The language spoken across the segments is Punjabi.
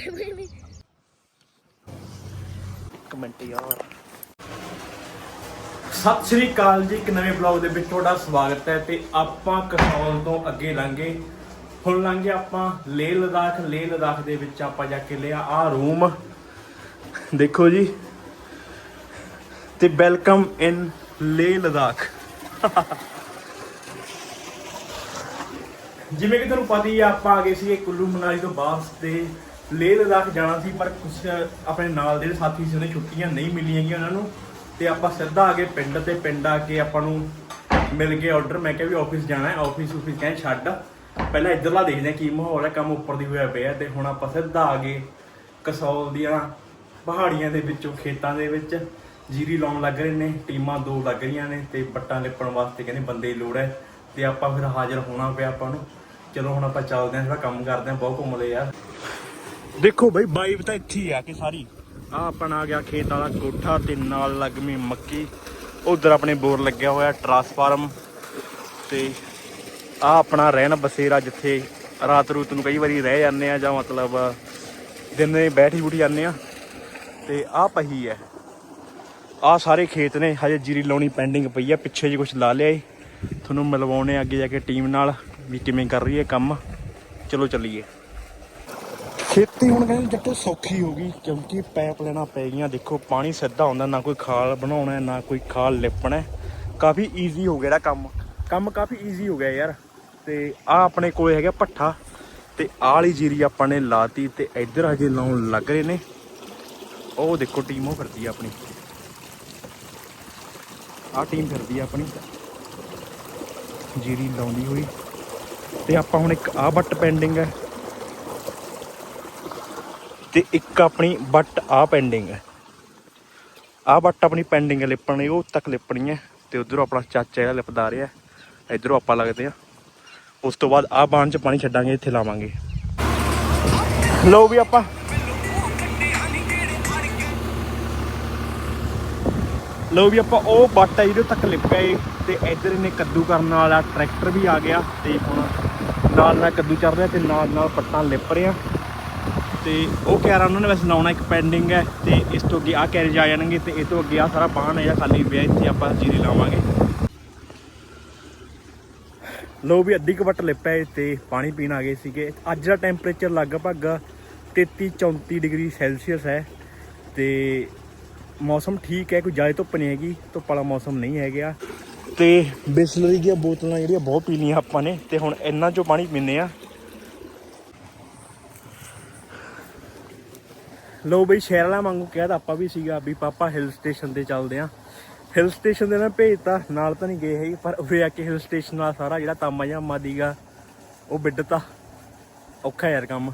ਦੇ ਵੀ। ਨਹੀਂ ਕਮੈਂਟ ਯਾਰ। ਸਤਿ ਸ਼੍ਰੀ ਅਕਾਲ ਜੀ ਇੱਕ ਨਵੇਂ ਬਲੌਗ ਦੇ ਵਿੱਚ ਤੁਹਾਡਾ ਸਵਾਗਤ ਹੈ ਤੇ ਆਪਾਂ ਕਸੌਲ ਤੋਂ ਅੱਗੇ ਲੰਘੇ। ਹੁਣ ਲੰਘੇ ਆਪਾਂ ਲੇਹ ਲਦਾਖ ਲੇਹ ਲਦਾਖ ਦੇ ਵਿੱਚ ਆਪਾਂ ਜਾ ਕੇ ਲਿਆ ਆ ਰੂਮ। ਦੇਖੋ ਜੀ। ਤੇ ਵੈਲਕਮ ਇਨ ਲੇਹ ਲਦਾਖ। ਜਿਵੇਂ ਕਿ ਤੁਹਾਨੂੰ ਪਤਾ ਹੀ ਆ ਆਪਾਂ ਆ ਗਏ ਸੀ ਕੁੱਲੂ ਮਨਾਲੀ ਤੋਂ ਵਾਪਸ ਤੇ। ਲੇਹ ਲਦਾਖ ਜਾਣਾ ਸੀ, ਪਰ ਕੁਝ ਆਪਣੇ ਨਾਲ ਦੇ ਸਾਥੀ ਸੀ, ਉਹਨੇ ਛੁੱਟੀਆਂ ਨਹੀਂ ਮਿਲੀਆਂ ਗਈਆਂ ਉਹਨਾਂ ਨੂੰ, ਤੇ ਆਪਾਂ ਸਿੱਧਾ ਆ ਗਏ ਪਿੰਡ ਤੇ, ਪਿੰਡ ਆ ਕੇ ਆਪਾਂ ਨੂੰ ਮਿਲ ਗਏ ਆਰਡਰ ਮੈਂ ਕਿਹਾ ਵੀ ਆਫਿਸ ਜਾਣਾ ਹੈ ਆਫਿਸ ਆਫਿਸ ਕਹਿੰਦੇ ਛੱਡ। ਪਹਿਲਾਂ ਇੱਧਰਲਾ ਦੇਖਦੇ ਹਾਂ ਕੀ ਮਾਹੌਲ ਹੈ, ਕੰਮ ਉੱਪਰ ਦੀ ਹੋਇਆ ਪਿਆ ਤੇ ਹੁਣ ਆਪਾਂ ਸਿੱਧਾ ਆ ਗਏ ਕਸੌਲ ਦੀਆਂ ਪਹਾੜੀਆਂ ਦੇ ਵਿੱਚੋਂ, ਖੇਤਾਂ ਦੇ ਵਿੱਚ। ਜੀਰੀ ਲਾਉਣ ਲੱਗ ਰਹੇ ਨੇ, ਟੀਮਾਂ ਦੋ ਲੱਗ ਰਹੀਆਂ ਨੇ ਤੇ ਬੱਟਾਂ ਲਿਪਣ ਵਾਸਤੇ ਕਹਿੰਦੇ ਬੰਦੇ ਦੀ ਲੋੜ ਹੈ ਤੇ ਆਪਾਂ ਫਿਰ ਹਾਜ਼ਰ ਹੋਣਾ ਪਿਆ ਆਪਾਂ ਨੂੰ। ਚਲੋ ਹੁਣ ਆਪਾਂ ਚੱਲਦੇ ਹਾਂ ਥੋੜਾ ਕੰਮ ਕਰਦੇ ਹਾਂ, ਬਹੁਤ ਘੁੰਮਦੇ ਯਾਰ ਦੇਖੋ ਬਈ ਵਾਈਬ ਤਾਂ ਇੱਥੇ ਹੀ ਆ ਕਿ ਸਾਰੀ। ਆ ਆਪਣਾ ਆ ਗਿਆ ਖੇਤ ਵਾਲਾ ਕੋਠਾ ਤੇ ਨਾਲ ਲੱਗਮੀ ਮੱਕੀ। ਉਧਰ ਆਪਣੇ ਬੋਰ ਲੱਗਿਆ ਹੋਇਆ ਟਰਾਂਸਫਾਰਮ ਤੇ ਆ ਆਪਣਾ ਰਹਿਣ ਬਸੇਰਾ ਜਿੱਥੇ ਰਾਤ ਰੂਤ ਨੂੰ ਕਈ ਵਾਰੀ ਰਹਿ ਜਾਂਦੇ ਆ ਜਾਂ ਮਤਲਬ ਦਿਨ ਦੇ ਬੈਠੀ ਬੁੱਠੀ ਜਾਂਦੇ ਆ। ਤੇ ਆ ਪਹੀ ਹੈ। ਆ ਸਾਰੇ ਖੇਤ ਨੇ, ਹਜੇ ਜੀਰੀ ਲਾਉਣੀ ਪੈਂਡਿੰਗ ਪਈ ਆ, ਪਿੱਛੇ ਜੀ ਕੁਝ ਲਾ ਲਿਆ ਏ। ਤੁਹਾਨੂੰ ਮਿਲਵਾਉਣੇ ਅੱਗੇ ਜਾ ਕੇ ਟੀਮ ਨਾਲ ਵੀ ਕਿਵੇਂ ਕਰ ਰਹੀ ਹੈ ਕੰਮ। ਚਲੋ ਚੱਲੀਏ। ਖੇਤੀ ਹੁਣ ਕਹਿੰਦੇ ਜੱਟੋ ਸੌਖੀ ਹੋ ਗਈ, ਕਿਉਂਕਿ ਪਾਈਪ ਲੈਣਾ ਪੈ ਗਈਆਂ। ਦੇਖੋ, ਪਾਣੀ ਸਿੱਧਾ ਆਉਂਦਾ ਨਾ ਕੋਈ ਖਾਲ ਬਣਾਉਣਾ ਨਾ ਕੋਈ ਖਾਲ ਲਿਪਣਾ ਕਾਫੀ ਈਜ਼ੀ ਹੋ ਗਿਆ ਇਹਦਾ ਕੰਮ। ਕੰਮ ਕਾਫੀ ਈਜ਼ੀ ਹੋ ਗਿਆ ਯਾਰ। ਤੇ ਆ ਆਪਣੇ ਕੋਲੇ ਹੈਗਾ ਪੱਠਾ ਤੇ ਆਹ ਵਾਲੀ ਜੀਰੀ ਆਪਾਂ ਨੇ ਲਾਤੀ ਤੇ ਇੱਧਰ ਹਜੇ ਲਾਉਣ ਲੱਗ ਰਹੇ ਨੇ। ਉਹ ਦੇਖੋ, ਟੀਮ ਉਹ ਫਿਰਦੀ ਆ ਆਪਣੀ। ਆਹ ਟੀਮ ਫਿਰਦੀ ਆ ਆਪਣੀ। ਜੀਰੀ ਲਾਉਂਦੀ ਹੋਈ। ਤੇ ਆਪਾਂ ਹੁਣ ਇੱਕ ਆ ਬੱਟ ਪੈਂਡਿੰਗ ਹੈ। ਤੇ ਇੱਕ ਆਪਣੀ ਬੱਟ ਆ ਪੈਂਡਿੰਗ ਹੈ। ਆ ਬੱਟ ਆਪਣੀ ਪੈਂਡਿੰਗ ਹੈ, ਲਿਪਣੀ ਉਹ ਤੱਕ ਲਿਪਣੀ ਹੈ ਤੇ ਉਧਰੋਂ ਆਪਣਾ ਚਾਚਾ ਜਿਹੜਾ ਲਿਪਦਾ ਰਿਹਾ ਇਧਰੋਂ ਆਪਾਂ ਲੱਗਦੇ ਆ ਉਸ ਤੋਂ ਬਾਅਦ ਆ ਬਾਣ ਚ ਪਾਣੀ ਛੱਡਾਂਗੇ, ਇੱਥੇ ਲਾਵਾਂਗੇ। ਲਓ ਵੀ ਆਪਾਂ। ਲਓ ਵੀ ਆਪਾਂ, ਉਹ ਬੱਟ ਹੈ ਜਿਹਦੇ ਤੱਕ ਲਿਪਿਆ ਏ ਤੇ ਇੱਧਰ ਇਹਨੇ ਕੱਦੂ ਕਰਨ ਵਾਲਾ ਟਰੈਕਟਰ ਵੀ ਆ ਗਿਆ ਤੇ ਹੁਣ ਨਾਲ ਨਾਲ ਕੱਦੂ ਚੱਲ ਰਿਹਾ ਤੇ ਨਾਲ ਨਾਲ ਪੱਟਾਂ ਲਿਪ ਰਿਹਾ ਤੇ ਉਹ ਕਿਆਰਾ ਉਹਨਾਂ ਨੇ ਵੈਸੇ ਲਾਉਣਾ ਇੱਕ ਪੈਂਡਿੰਗ ਹੈ ਤੇ ਇਸ ਤੋਂ ਅੱਗੇ ਆ ਕੈਰੇਜ ਆ ਜਾਣਗੇ ਤੇ ਇਹ ਤੋਂ ਅੱਗੇ ਆ ਸਾਰਾ ਬਾਣ ਹੈ ਜਿਹੜਾ ਖਾਲੀ ਪਿਆ, ਇੱਥੇ ਆਪਾਂ ਜੀਰੀ ਲਾਵਾਂਗੇ। ਲੋ ਵੀ ਅੱਧੀ ਕੁ ਵੱਟ ਲਿਪਿਆ ਏ ਤੇ ਪਾਣੀ ਪੀਣ ਆ ਗਏ ਸੀਗੇ। ਅੱਜ ਦਾ ਟੈਂਪਰੇਚਰ ਲਗਭਗ 33 34 ਡਿਗਰੀ ਸੈਲਸੀਅਸ ਹੈ ਤੇ ਮੌਸਮ ਠੀਕ ਹੈ, ਕੋਈ ਜ਼ਿਆਦਾ ਧੁੱਪ ਨਹੀਂ ਹੈਗੀ, ਧੁੱਪ ਵਾਲਾ ਮੌਸਮ ਨਹੀਂ ਹੈਗਾ। ਤੇ ਬਿਸਲਰੀ ਦੀਆਂ ਬੋਤਲਾਂ ਜਿਹੜੀਆਂ ਬਹੁਤ ਪੀ ਲਈਆਂ ਆਪਾਂ ਨੇ ਤੇ ਹੁਣ ਇਹਨਾਂ ਚੋਂ ਪਾਣੀ ਪੀਂਦੇ ਆ ਲੋ ਬਈ, ਸ਼ਹਿਰ ਵਾਲਾ ਵਾਂਗੂ ਕਿਹਾ ਤਾਂ ਆਪਾਂ ਵੀ ਸੀਗਾ ਵੀ ਪਾਪਾ ਹਿਲ ਸਟੇਸ਼ਨ ਤੇ ਚੱਲਦੇ ਆ। ਹਿਲ ਸਟੇਸ਼ਨ ਦੇ ਨਾਲ ਭੇਜਤਾ ਨਾਲ ਤਾਂ ਨਹੀਂ ਗਏ ਹੈਗੇ, ਪਰ ਉਰੇ ਆ ਕੇ ਹਿਲ ਸਟੇਸ਼ਨ ਦਾ ਸਾਰਾ ਜਿਹੜਾ ਤਾਮਾ ਜਾਮਾ ਦੀਗਾ ਉਹ ਬਿੱਡਤਾ ਔਖਾ ਯਾਰ ਕੰਮ।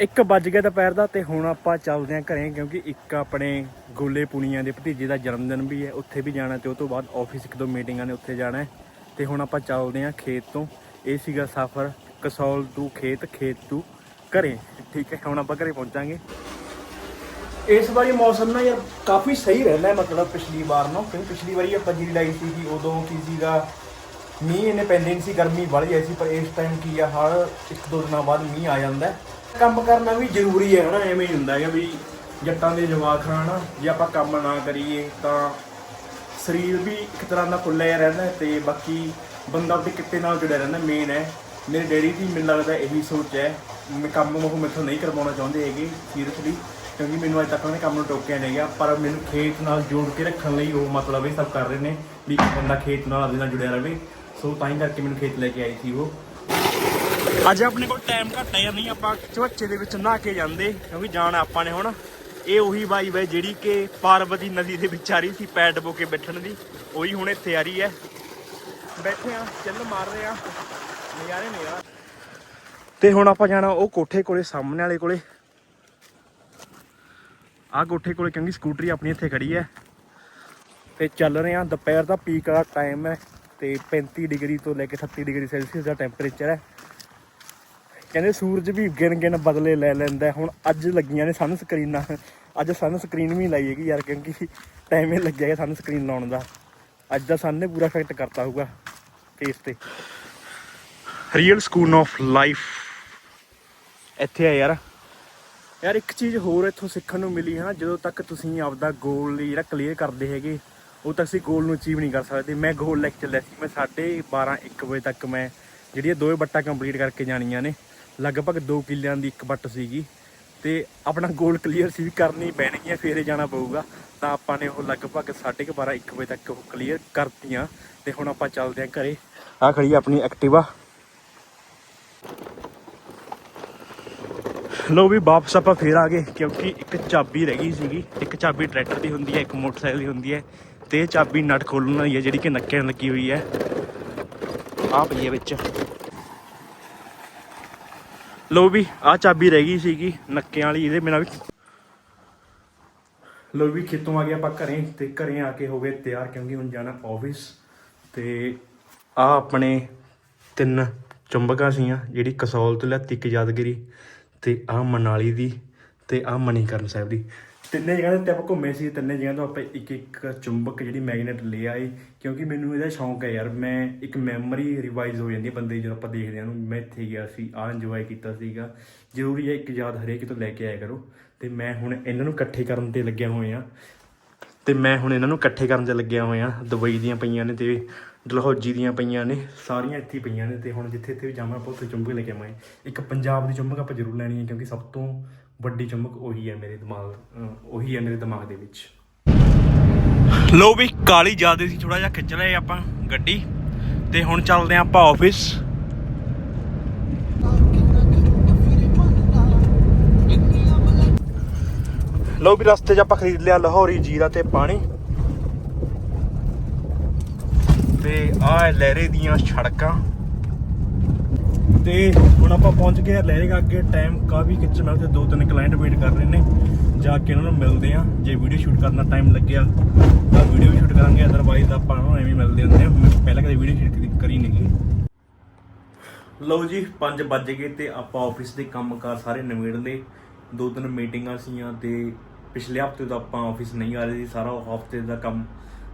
ਇੱਕ ਵੱਜ ਗਿਆ ਦੁਪਹਿਰ ਦਾ ਤੇ ਹੁਣ ਆਪਾਂ ਚੱਲਦੇ ਆਂ ਘਰੇ, ਕਿਉਂਕਿ ਇੱਕ ਆਪਣੇ ਗੋਲੇ ਪੁਣੀਆਂ ਦੇ ਭਤੀਜੇ ਦਾ ਜਨਮ ਦਿਨ ਵੀ ਹੈ, ਉੱਥੇ ਵੀ ਜਾਣਾ ਤੇ ਉਹ ਤੋਂ ਬਾਅਦ ਆਫਿਸ ਇੱਕ ਦੋ ਮੀਟਿੰਗਾਂ ਨੇ ਉੱਥੇ ਜਾਣਾ ਹੈ। ਤੇ ਹੁਣ ਆਪਾਂ ਚੱਲਦੇ ਆਂ ਖੇਤ ਤੋਂ। ਇਹ ਸੀਗਾ ਸਫ਼ਰ, ਕਸੌਲ ਤੋਂ ਖੇਤ ਖੇਤ ਤੋਂ ਘਰੇ। ਠੀਕ ਹੈ, ਹੁਣ ਆਪਾਂ ਘਰੇ ਪਹੁੰਚਾਂਗੇ। ਇਸ ਵਾਰੀ ਮੌਸਮ ਨਾ ਯਾਰ ਕਾਫੀ ਸਹੀ ਰਹਿੰਦਾ ਹੈ, ਮਤਲਬ ਪਿਛਲੀ ਵਾਰ ਨਾਲੋਂ। ਕਿਉਂਕਿ ਪਿਛਲੀ ਵਾਰੀ ਆਪਾਂ ਜੀਰੀ ਲਾਈ ਸੀ ਕਿ ਉਦੋਂ ਕੀ ਸੀਗਾ, ਮੀਂਹ ਇਹਨੇ ਪੈਂਦੇ ਨਹੀਂ ਸੀ, ਗਰਮੀ ਵੱਧ ਜਾਈ ਸੀ, ਪਰ ਇਸ ਟਾਈਮ ਕੀ ਆ, ਹਰ ਇੱਕ ਦੋ ਦਿਨਾਂ ਬਾਅਦ ਮੀਂਹ ਆ ਜਾਂਦਾ ਕੰਮ ਕਰਨਾ ਵੀ ਜ਼ਰੂਰੀ ਹੈ ਹਨਾ, ਐਵੇਂ ਹੀ ਹੁੰਦਾ ਹੈਗਾ ਵੀ ਜੱਟਾਂ ਦੇ ਜਵਾਕ ਨਾ ਜੇ ਆਪਾਂ ਕੰਮ ਨਾ ਕਰੀਏ ਤਾਂ ਸਰੀਰ ਵੀ ਇੱਕ ਤਰ੍ਹਾਂ ਦਾ ਫੁੱਲਿਆ ਜਿਹਾ ਰਹਿੰਦਾ ਹੈ ਤੇ ਬਾਕੀ ਬੰਦਾ ਵੀ ਕਿੱਤੇ ਨਾਲ ਜੁੜਿਆ ਰਹਿੰਦਾ ਮੇਨ ਹੈ। ਮੇਰੇ ਡੈਡੀ ਦੀ ਮੈਨੂੰ ਲੱਗਦਾ ਇਹੀ ਸੋਚ ਹੈ। ਮੈਂ ਕੰਮ ਉਹ ਮੈਥੋਂ ਨਹੀਂ ਕਰਵਾਉਣਾ ਚਾਹੁੰਦੇ ਹੈਗੇ ਸੀਰੀਅਸਲੀ ਕਿਉਂਕਿ ਮੈਨੂੰ ਅੱਜ ਤੱਕ ਉਹਨੇ ਕੰਮ ਨੂੰ ਟੋਕਿਆ ਨਹੀਂ ਗਿਆ, ਪਰ ਮੈਨੂੰ ਖੇਤ ਨਾਲ ਜੋੜ ਕੇ ਰੱਖਣ ਲਈ ਉਹ ਮਤਲਬ ਇਹ ਸਭ ਕਰ ਰਹੇ ਨੇ ਵੀ ਬੰਦਾ ਖੇਤ ਨਾਲ ਆਪਦੇ ਨਾਲ ਜੁੜਿਆ ਰਹੇ ਸੋ ਤਾਂ ਹੀ ਕਰਕੇ ਮੈਨੂੰ ਖੇਤ ਲੈ ਕੇ ਆਈ ਸੀ ਉਹ। ਅੱਜ ਆਪਣੇ ਕੋਲ ਟਾਈਮ ਘੱਟ ਹੈ ਨਹੀਂ, ਆਪਾਂ ਚਵੱਚੇ ਦੇ ਵਿੱਚ ਨਹਾ ਕੇ ਜਾਂਦੇ, ਕਿਉਂਕਿ ਜਾਣਾ ਆਪਾਂ ਨੇ ਹੁਣ। ਇਹ ਉਹੀ ਬਾਈ ਬਾਈ ਜਿਹੜੀ ਕਿ ਪਾਰਵਤੀ ਨਦੀ ਦੇ ਵਿੱਚ ਆ ਰਹੀ ਸੀ, ਪੈਡ ਡਬੋ ਕੇ ਬੈਠਣ ਦੀ। ਉਹੀ ਹੁਣ ਇੱਥੇ ਆ ਰਹੀ ਹੈ। ਬੈਠੇ ਆ ਚੱਲ ਮਾਰ ਰਹੇ ਆ ਨਜ਼ਾਰੇ ਨੇ ਯਾਰ। ਤੇ ਹੁਣ ਆਪਾਂ ਜਾਣਾ ਉਹ ਕੋਠੇ ਕੋਲੇ, ਸਾਹਮਣੇ ਵਾਲੇ ਕੋਲੇ। ਆਹ ਕੋਠੇ ਕੋਲੇ ਕਿਉਂਕਿ ਸਕੂਟਰੀ ਆਪਣੀ ਇੱਥੇ ਖੜੀ ਹੈ। ਤੇ ਚੱਲ ਰਹੇ ਆ ਦੁਪਹਿਰ ਦਾ ਪੀਕ ਵਾਲਾ ਟਾਈਮ ਹੈ ਤੇ 35 ਡਿਗਰੀ ਤੋਂ ਲੈ ਕੇ 38 ਡਿਗਰੀ ਸੈਲਸੀਅਸ ਦਾ ਟੈਂਪਰੇਚਰ ਹੈ। ਕਹਿੰਦੇ ਸੂਰਜ ਵੀ ਗਿਣ ਗਿਣ ਬਦਲੇ ਲੈ ਲੈਂਦਾ ਹੁਣ ਅੱਜ ਲੱਗੀਆਂ ਨੇ ਸਨ ਸਕਰੀਨਾਂ ਅੱਜ ਸਨ ਸਕਰੀਨ ਵੀ ਲਾਈ ਹੈਗੀ ਯਾਰ, ਕਿਉਂਕਿ ਟਾਈਮ ਹੀ ਲੱਗਿਆ ਸਨ ਸਕਰੀਨ ਲਾਉਣ ਦਾ। ਅੱਜ ਦਾ ਸਨ ਨੇ ਪੂਰਾ ਇਫੈਕਟ ਕਰਤਾ ਹੋਊਗਾ ਫੇਸ ਤੇ। ਰੀਅਲ ਸਕੂਨ ਆਫ ਲਾਈਫ ਇੱਥੇ ਆ ਯਾਰ। ਯਾਰ ਇੱਕ ਚੀਜ਼ ਹੋਰ ਇੱਥੋਂ ਸਿੱਖਣ ਨੂੰ ਮਿਲੀ ਹੈ ਨਾ ਜਦੋਂ ਤੱਕ ਤੁਸੀਂ ਆਪਦਾ ਗੋਲ ਜਿਹੜਾ ਕਲੀਅਰ ਕਰਦੇ ਹੈਗੇ ਉਹ ਤੱਕ ਤੁਸੀਂ ਗੋਲ ਨੂੰ ਅਚੀਵ ਨਹੀਂ ਕਰ ਸਕਦੇ। ਮੈਂ ਗੋਲ ਲੈ ਕੇ ਚੱਲਿਆ ਸੀ ਮੈਂ 12:30 1 ਵਜੇ ਤੱਕ ਮੈਂ ਜਿਹੜੀਆਂ ਦੋਵੇਂ ਬੱਟਾਂ ਕੰਪਲੀਟ ਕਰਕੇ ਜਾਣੀਆਂ ਨੇ ਲਗਭਗ 2 ਕਿੱਲਿਆਂ ਦੀ ਇੱਕ ਬੱਟ ਸੀਗੀ। ਤੇ ਆਪਣਾ ਗੋਲ ਕਲੀਅਰ ਸੀ ਵੀ ਕਰਨੀ ਪੈਣਗੀਆਂ ਫੇਰੇ ਜਾਣਾ ਪਊਗਾ। ਤਾਂ ਆਪਾਂ ਨੇ ਉਹ ਲਗਭਗ 12:30 1 ਵਜੇ ਤੱਕ ਉਹ ਕਲੀਅਰ ਕਰਤੀਆਂ। ਤੇ ਹੁਣ ਆਪਾਂ ਚੱਲਦੇ ਆਂ ਘਰੇ। ਆ ਖੜੀ ਆਪਣੀ ਐਕਟਿਵਾ ਲੋ ਵੀ ਵਾਪਸ ਆਪਾਂ ਫੇਰ ਆ ਗਏ, ਕਿਉਂਕਿ ਇੱਕ ਚਾਬੀ ਰਹਿ ਗਈ ਸੀਗੀ, ਇੱਕ ਚਾਬੀ ਟਰੈਕਟਰ ਦੀ ਹੁੰਦੀ ਹੈ, ਇੱਕ ਮੋਟਰਸਾਈਕਲ ਦੀ ਹੁੰਦੀ ਹੈ ਤੇ ਇਹ ਚਾਬੀ ਨਟ ਖੋਲਣ ਵਾਲੀ ਹੈ, ਜਿਹੜੀ ਕਿ ਨੱਕੇ ਨਾਲ ਲੱਗੀ ਹੋਈ ਹੈ। ਆ ਪਈ ਹੈ ਵਿੱਚ। ਲੋ ਵੀ ਆ ਚਾਬੀ ਰਹਿ ਗਈ ਸੀਗੀ ਨੱਕਿਆਂ ਵਾਲੀ, ਇਹਦੇ ਬਿਨਾਂ ਵੀ। ਲੋ ਵੀ ਖੇਤੋਂ ਆ ਗਏ ਆਪਾਂ ਘਰੇ ਤੇ ਘਰੇ ਆ ਕੇ ਹੋ ਗਏ ਤਿਆਰ, ਕਿਉਂਕਿ ਹੁਣ ਜਾਣਾ ਆਫਿਸ ਤੇ ਆ ਆਪਣੇ ਤਿੰਨ ਚੁੰਬਕਾਂ ਸੀਆਂ ਜਿਹੜੀ ਕਸੌਲ ਤੋਂ ਲੈਤੀ ਇੱਕ ਯਾਦਗਿਰੀ। ਤੇ ਆ ਮਨਾਲੀ ਦੀ ਤੇ ਆ ਮਨੀਕਰਨ ਸਾਹਿਬ ਦੀ। ਤਿੰਨੇ ਜਗ੍ਹਾ ਤੇ ਆਪਾਂ ਘੁੰਮੇ ਸੀ, ਤਿੰਨੇ ਜਗ੍ਹਾ ਤੋਂ ਆਪਾਂ ਇੱਕ ਇੱਕ ਚੁੰਬਕ ਜਿਹੜੀ ਮੈਗਨੇਟ ਲੈ ਆਏ, ਕਿਉਂਕਿ ਮੈਨੂੰ ਇਹਦਾ ਸ਼ੌਂਕ ਹੈ ਯਾਰ, ਮੈਂ ਇੱਕ ਮੈਮਰੀ ਰਿਵਾਈਜ਼ ਹੋ ਜਾਂਦੀ ਹੈ ਬੰਦੇ ਦੀ ਜਦੋਂ ਆਪਾਂ ਦੇਖਦੇ ਹਾਂ ਨੂੰ ਮੈਂ ਇੱਥੇ ਗਿਆ ਸੀ ਆ ਇੰਜੋਏ ਕੀਤਾ ਸੀਗਾ। ਜ਼ਰੂਰੀ ਹੈ ਇੱਕ ਯਾਦ ਹਰੇਕ ਤੋਂ ਲੈ ਕੇ ਆਇਆ ਕਰੋ। ਤੇ ਮੈਂ ਹੁਣ ਇਹਨਾਂ ਨੂੰ ਇਕੱਠੇ ਕਰਨ ਤੇ ਲੱਗਿਆ ਹੋਇਆ। ਤੇ ਮੈਂ ਹੁਣ ਇਹਨਾਂ ਨੂੰ ਇਕੱਠੇ ਕਰਨ 'ਚ ਲੱਗਿਆ ਹੋਇਆ, ਦੁਬਈ ਦੀਆਂ ਪਈਆਂ ਨੇ ਤੇ ਡਲਹੌਜੀ ਦੀਆਂ ਪਈਆਂ ਨੇ, ਸਾਰੀਆਂ ਇੱਥੇ ਹੀ ਪਈਆਂ ਨੇ ਤੇ ਹੁਣ ਜਿੱਥੇ ਇੱਥੇ ਵੀ ਜਾਵਾਂ, ਆਪਾਂ ਉੱਥੇ ਚੁੰਬਕ ਲੈ ਕੇ ਆਵਾਂਗੇ। ਇੱਕ ਪੰਜਾਬ ਦੀ ਚੁੰਬਕ ਆਪਾਂ ਜ਼ਰੂਰ ਲੈਣੀ ਹੈ ਕਿਉਂਕਿ ਸਭ ਤੋਂ ਵੱਡੀ ਚੁੰਬਕ ਉਹੀ ਹੈ ਮੇਰੇ ਦਿਮਾਗ ਉਹੀ ਹੈ ਮੇਰੇ ਦਿਮਾਗ ਦੇ ਵਿੱਚ। ਲੋ ਵੀ ਕਾਲੀ ਜਿਆਦੇ ਸੀ ਥੋੜਾ ਜਿਹਾ ਖਿੱਚ ਲਏ ਆਪਾਂ ਗੱਡੀ ਤੇ ਹੁਣ ਚੱਲਦੇ ਆਂ ਆਪਾਂ ਆਫਿਸ ਲੋ ਵੀ ਰਸਤੇ 'ਚ ਆਪਾਂ ਖਰੀਦ ਲਿਆ ਲਾਹੌਰੀ ਜੀਰਾ ਤੇ ਪਾਣੀ। ਤੇ ਆਹ ਲਹਿਰੇ ਦੀਆਂ ਸੜਕਾਂ। ਤੇ ਹੁਣ ਆਪਾਂ ਪਹੁੰਚ ਗਏ ਆ ਲਹਿਰੇ ਅੱਗੇ। ਟਾਈਮ ਕਾਫੀ ਖਿੱਚਣਾ ਤੇ ਦੋ ਤਿੰਨ ਕਲਾਇੰਟ ਵੇਟ ਕਰ ਰਹੇ ਨੇ। ਜਾ ਕੇ ਉਹਨਾਂ ਨੂੰ ਮਿਲਦੇ ਆ ਜੇ ਵੀਡੀਓ ਸ਼ੂਟ ਕਰਨਾ ਟਾਈਮ ਲੱਗਿਆ, ਤਾਂ ਵੀਡੀਓ ਵੀ ਸ਼ੂਟ ਕਰਾਂਗੇ। ਅਦਰਵਾਈਜ਼ ਆਪਾਂ ਉਹਨਾਂ ਨੂੰ ਐਵੇਂ ਮਿਲਦੇ ਹੁੰਦੇ ਆ ਮੈਂ ਪਹਿਲਾਂ ਕਦੇ ਵੀਡੀਓ ਸ਼ੂਟ ਕਰੀ ਨਹੀਂ ਲਓ ਜੀ 5 ਵੱਜ ਗਏ ਤੇ ਆਪਾਂ ਆਫਿਸ ਦੇ ਕੰਮਕਾਰ ਸਾਰੇ ਨਿਬੇੜ ਲਏ। ਦੋ ਤਿੰਨ ਮੀਟਿੰਗਾਂ ਸੀਆਂ ਤੇ ਪਿਛਲੇ ਹਫ਼ਤੇ ਤੋਂ ਆਪਾਂ ਆਫਿਸ ਨਹੀਂ ਆ ਰਹੇ ਸੀ, ਸਾਰਾ ਹਫ਼ਤੇ ਦਾ ਕੰਮ,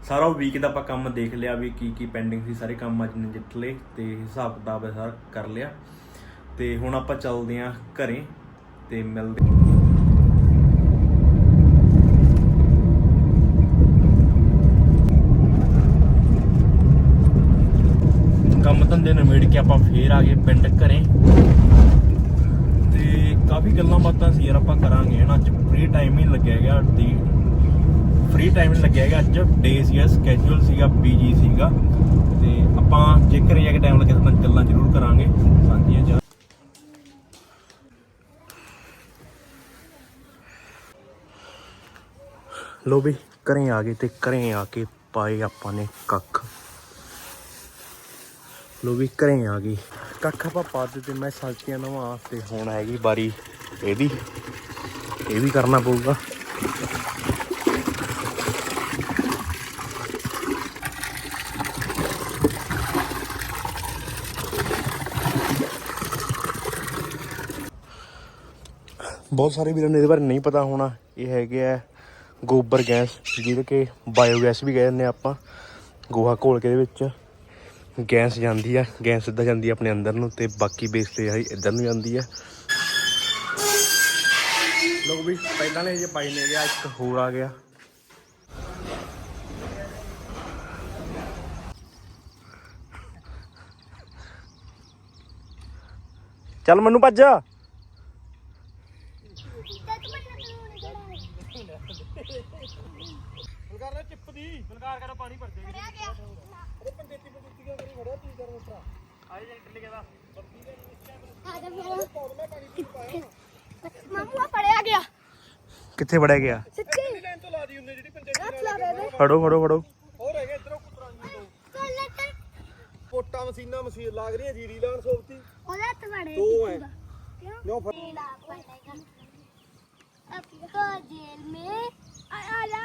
ਸਾਰਾ ਵੀਕ ਦਾ ਆਪਾਂ ਕੰਮ ਦੇਖ ਲਿਆ ਵੀ ਕੀ ਕੀ ਪੈਂਡਿੰਗ ਸੀ, ਸਾਰੇ ਕੰਮ ਅੱਜ ਨਿਜਟ ਲਏ ਤੇ ਹਿਸਾਬ ਕਿਤਾਬ ਸਾਰਾ ਕਰ ਲਿਆ। ਤੇ ਹੁਣ ਆਪਾਂ ਚੱਲਦੇ ਆਂ ਘਰੇ ਤੇ ਮਿਲਦੇ ਕੰਮ ਧੰਦੇ ਨਿਬੇੜ ਕੇ ਆਪਾਂ ਫੇਰ ਆ ਗਏ ਪਿੰਡ ਘਰੇ। ਕਾਫੀ ਗੱਲਾਂ ਬਾਤਾਂ ਸੀ ਯਾਰ, ਆਪਾਂ ਕਰਾਂਗੇ, ਹਨਾ? ਅੱਜ ਫ੍ਰੀ ਟਾਈਮ ਹੀ ਲੱਗਿਆ ਹੈਗਾ, ਦੀ ਫ੍ਰੀ ਟਾਈਮ ਲੱਗਿਆ ਹੈਗਾ। ਅੱਜ ਡੇ ਸੀਗਾ ਸਕੇਜੂਲ ਸੀਗਾ ਬੀਜੀ ਸੀਗਾ। ਤੇ ਆਪਾਂ ਜੇ ਘਰੇ ਜਾ ਕੇ ਟਾਈਮ ਲੱਗਿਆ ਤਾਂ ਗੱਲਾਂ ਜ਼ਰੂਰ ਕਰਾਂਗੇ। ਸਾਂਝੀਆਂ ਜਾ ਲੋ ਵੀ ਘਰੇ ਆ ਗਏ ਤੇ ਘਰੇ ਆ ਕੇ ਪਾਏ ਆਪਾਂ ਨੇ ਕੱਖ। ਲੋ ਵੀ ਘਰੇ ਆ ਗਈ। ਕੱਖ ਆਪਾਂ ਪਾ ਦਿੱਤੇ ਮੈਂ ਸਲਤੀਆਂ ਨਵਾਂ ਤੇ ਹੁਣ ਹੈਗੀ ਬਾਰੀ ਇਹਦੀ। ਇਹ ਵੀ ਕਰਨਾ ਪਊਗਾ। ਬਹੁਤ ਸਾਰੇ ਵੀਰਾਂ ਨੂੰ ਇਹਦੇ ਬਾਰੇ ਨਹੀਂ ਪਤਾ ਹੋਣਾ। ਇਹ ਹੈਗੇ ਆ ਗੋਬਰ ਗੈਸ, ਜਿਹਦੇ ਕਿ ਬਾਇਓ ਗੈਸ ਵੀ ਕਹਿੰਦੇ ਆ ਆਪਾਂ। ਗੋਹਾ ਘੋਲ ਕੇ ਇਹਦੇ ਵਿੱਚ। ਗੈਸ ਜਾਂਦੀ ਆ, ਗੈਸ ਸਿੱਧਾ ਜਾਂਦੀ ਆ ਆਪਣੇ ਅੰਦਰ ਨੂੰ ਤੇ ਬਾਕੀ ਬੇਸ ਤੇ ਆਈ ਇੱਧਰ ਨੂੰ ਜਾਂਦੀ ਆ। ਲੋਕ ਵੀ, ਪਹਿਲਾਂ ਨੇ ਜੇ ਪਾਈ ਨੇ ਗਿਆ, ਇੱਕ ਹੋਰ ਆ ਗਿਆ। ਚੱਲ ਮੈਨੂੰ ਭੱਜ ਬਲਕਾਰ ਚਿੱਪ ਦੀ ਬਲਕਾਰ ਕਰੋ ਪਾਣੀ ਭਰ ਦੇ ਕਿੱਥੇ ਵੜਿਆ ਗਿਆ? ਫੜੋ ਫੜੋ ਫੜੋ। ਹੋਰ ਹੈਗਾ ਇਧਰੋਂ ਕੁਤਰਾਈਆਂ ਤੋਂ। ਪੋਟਾ ਮਸ਼ੀਨਾ ਮਸ਼ੀਨ ਲੱਗ ਰਹੀ ਹੈ ਜੀਰੀ ਲਾਣ ਸੋਬਤੀ ਉਹਦਾ ਹੱਥ ਵੜੇ ਦੋ। ਹੈ ਕਿਉਂ ਫੜ। ਪੜੇਗਾ ਆਪਕੋ ਜੇਲ ਮੇ ਆ ਆ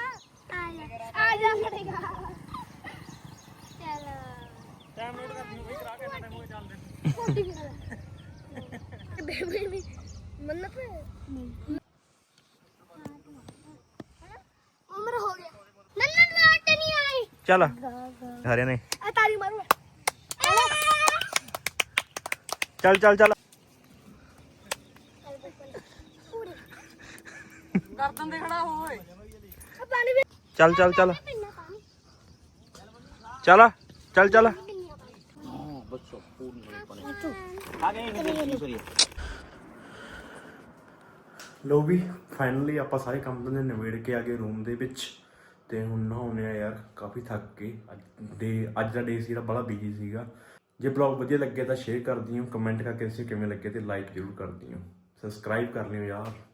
ਚੱਲ। ਹਰਿਆ ਨੇ ਆ ਤਾਰੀ ਮਾਰੂ। ਚੱਲ ਚੱਲ ਚੱਲ। ਗਰਦਨ ਦੇ ਖੜਾ ਹੋ ਓਏ। ਚੱਲ ਚੱਲ ਚੱਲ ਚੱਲ ਚੱਲ ਚੱਲ। ਬੱਚੋ ਪੂਰ ਨਹੀਂ ਪਣੇ। ਆ ਗਏ ਨਹੀਂ ਲੋ ਵੀ ਫਾਈਨਲੀ ਆਪਾਂ ਸਾਰੇ ਕੰਮ ਦੇ ਨਿਬੇੜ ਕੇ ਆ ਗਏ ਰੂਮ ਦੇ ਵਿੱਚ। ਤੇ ਹੁਣ ਨਹਾਉਣੇ ਆ ਯਾਰ, ਕਾਫੀ ਥੱਕ ਕੇ। ਅੱਜ ਦੇ ਅੱਜ ਦਾ ਡੇ ਸੀ ਜਿਹੜਾ ਬੜਾ ਬਿਜ਼ੀ ਸੀਗਾ। ਜੇ ਬਲੌਗ ਵਧੀਆ ਲੱਗੇ ਤਾਂ ਸ਼ੇਅਰ ਕਰ ਦਿਓ ਕਮੈਂਟ ਕਰਕੇ ਦੱਸਿਓ ਕਿਵੇਂ ਲੱਗੇ ਤੇ ਲਾਈਕ ਜ਼ਰੂਰ ਕਰ ਦਿਓ। ਸਬਸਕ੍ਰਾਈਬ ਕਰ ਲਿਓ ਯਾਰ।